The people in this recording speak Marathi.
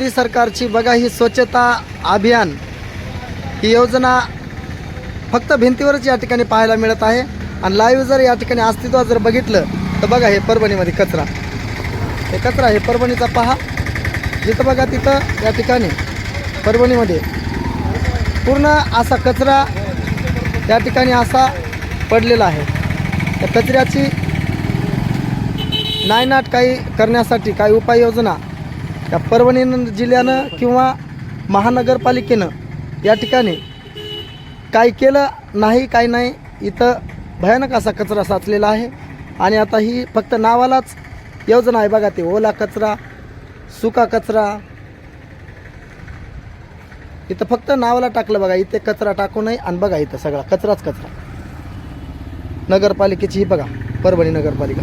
मोदी सरकारची बघा ही स्वच्छता अभियान ही योजना फक्त भिंतीवरच या ठिकाणी पाहायला मिळत आहे. आणि लाईव्ह जर या ठिकाणी अस्तित्वात जर बघितलं तर बघा हे परभणीमध्ये कचरा. हे कचरा हे परभणीचा पहा. जिथं बघा तिथं या ठिकाणी परभणीमध्ये पूर्ण असा कचरा या ठिकाणी असा पडलेला आहे. त्या कचऱ्याची नायनाट काही करण्यासाठी काही उपाययोजना या परभणी जिल्ह्यानं किंवा महानगरपालिकेनं या ठिकाणी काय केलं नाही काय नाही इथं भयानक असा कचरा साचलेला आहे. आणि आता ही फक्त नावालाच योजना आहे बघा ते ओला कचरा सुका कचरा. इथं फक्त नावाला टाकलं बघा इथे कचरा टाकू नये आणि बघा इथं सगळा कचराच कचरा. नगरपालिकेची ही बघा परभणी नगरपालिका.